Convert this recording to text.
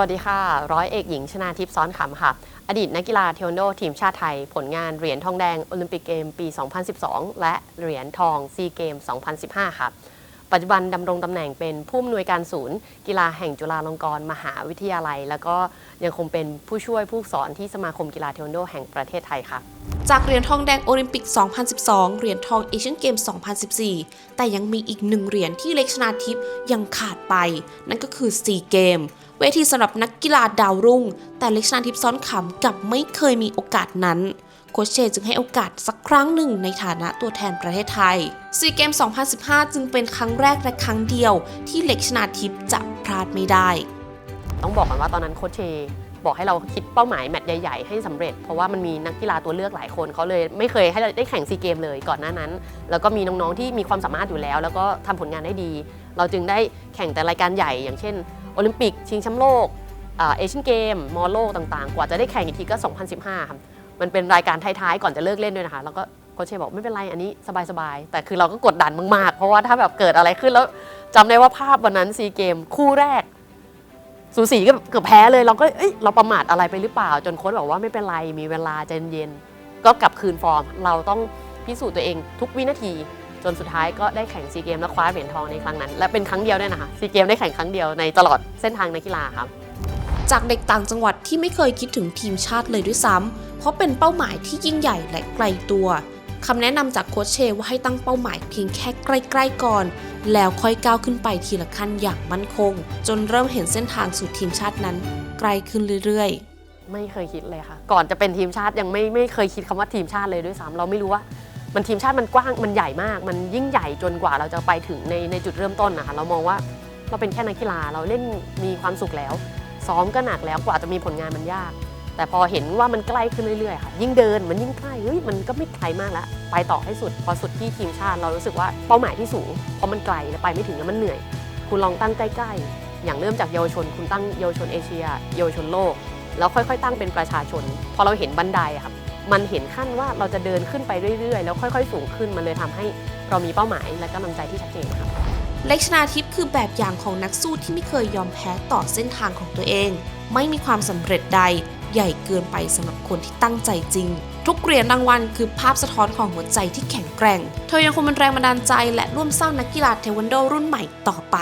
วัสดีค่ะ ร้อยเอกหญิงชนาทิพย์ซ้อนขำค่ะ อดีตนักกีฬาเทควันโดทีมชาติไทย ผลงานเหรียญทองแดงโอลิมปิกเกมปี 2012 และเหรียญทองซีเกม 2015 ค่ะ ปัจจุบันดำรงตำแหน่งเป็นผู้อำนวยการศูนย์ กีฬาแห่งจุฬาลงกรณ์มหาวิทยาลัย แล้วก็ยังคงเป็นผู้ช่วยผู้สอนที่สมาคมกีฬาเทควันโดแห่งประเทศไทยค่ะ จากเหรียญทองแดงโอลิมปิก 2012 เหรียญทองเอเชียนเกม 2014 แต่ยังมีอีกหนึ่งเหรียญที่เล็กชนาทิพย์ยังขาดไป นั่นก็คือซีเกม เวทีสำหรับนักกีฬาดาวรุ่ง แต่เล็กชนาทิพย์ซ้อนขำกับไม่เคยมีโอกาสนั้น โคชเชจึงให้โอกาสสักครั้งหนึ่งในฐานะตัวแทนประเทศไทยซีเกม 2015 จึงเป็นครั้งแรกและครั้งเดียว ที่เล็กชนาทิพย์จะพลาดไม่ได้ ต้องบอกก่อนว่าตอนนั้นโคชเชบอกให้เราคิดเป้าหมายแมตช์ใหญ่ ๆ ให้สำเร็จ เพราะว่ามันมีนักกีฬาตัวเลือกหลายคนเขาเลยไม่เคยให้เราได้แข่งซีเกมเลยก่อนหน้านั้น แล้วก็มีน้องๆที่มีความสามารถอยู่แล้ว แล้วก็ทำผลงานได้ดี เราจึงได้แข่งแต่รายการใหญ่ อย่างเช่นโอลิมปิกชิงแชมป์โลกเอเชียนเกมมอลโลกต่างๆ กว่าจะได้แข่งอีกทีก็ 2015ครับ มันเป็นรายการท้ายๆก่อนจะเลิกเล่นด้วยนะคะแล้วก็โคชเชบอกไม่เป็นไรอันนี้สบายๆ แต่คือเราก็กดดันมากๆ เพราะว่าถ้าแบบเกิดอะไรขึ้นแล้วจำได้ว่าภาพวันนั้นซีเกมคู่แรก สูสีก็เกือบแพ้เลย เราก็เอ้ยเราประมาทอะไรไปหรือเปล่า จนโค้ชบอกว่าไม่เป็นไรมีเวลาใจเย็นๆก็กลับคืนฟอร์ม เราต้องพิสูจน์ตัวเองทุกวินาที จนสุดท้ายก็ได้แข่งซีเกมและคว้าเหรียญทองในครั้งนั้น และเป็นครั้งเดียวด้วยนะคะซีเกมได้แข่งครั้งเดียวในตลอดเส้นทางนักกีฬาครับจากเด็กต่างจังหวัดที่ไม่เคยคิดถึงทีมชาติเลยด้วยซ้ำ เพราะเป็นเป้าหมายที่ยิ่งใหญ่และไกลตัวคำแนะนำจากโค้ชเชว่าให้ตั้งเป้าหมายเพียงแค่ใกล้ๆก่อน แล้วค่อยก้าวขึ้นไปทีละขั้นอย่างมั่นคง จนเริ่มเห็นเส้นทางสู่ทีมชาตินั้น ไกลขึ้นเรื่อยๆ ไม่เคยคิดเลยค่ะ ก่อนจะเป็นทีมชาติยังไม่ไม่เคยคิดคำว่าทีมชาติเลยด้วยซ้ำเราไม่รู้ว่า มันทีมชาติมันกว้างมันใหญ่มาก มันยิ่งใหญ่จนกว่าเราจะไปถึงในในจุดเริ่มต้นนะคะเรามองว่าเราเป็นแค่นักกีฬาเราเล่นมีความสุขแล้ว ซ้อมก็หนักแล้วกว่าจะมีผลงานมันยาก แต่พอเห็นว่ามันใกล้ขึ้นเรื่อยๆค่ะยิ่งเดินมันยิ่งใกล้เฮ้ยมันก็ไม่ไกลมากแล้วไปต่อให้สุด พอสุดที่ทีมชาติเรารู้สึกว่าเป้าหมายที่สูงเพราะมันไกลแล้วไปไม่ถึงแล้วมันเหนื่อย คุณลองตั้งใกล้ๆ อย่างเริ่มจากเยาวชน คุณตั้งเยาวชนเอเชีย เยาวชนโลก แล้วค่อยๆ ตั้งเป็นประชาชน พอเราเห็นบันไดอะครับมันเห็นขั้นว่าเราจะเดินขึ้นไปเรื่อยๆ แล้วค่อยๆ สูงขึ้นมันเลยทำให้เรามีเป้าหมายและกำลังใจที่ชัดเจนครับเล็กชนาทิพย์คือแบบอย่างของนักสู้ที่ไม่เคยยอมแพ้ต่อเส้นทางของตัวเอง ไม่มีความสำเร็จใด ใหญ่เกินไปสำหรับคนที่ตั้งใจจริง ทุกเหรียญรางวัลคือภาพสะท้อนของหัวใจที่แข็งแกร่ง เธอยังคงเป็นแรงบันดาลใจและร่วมสร้างนักกีฬาเทควันโดรุ่นใหม่ต่อไป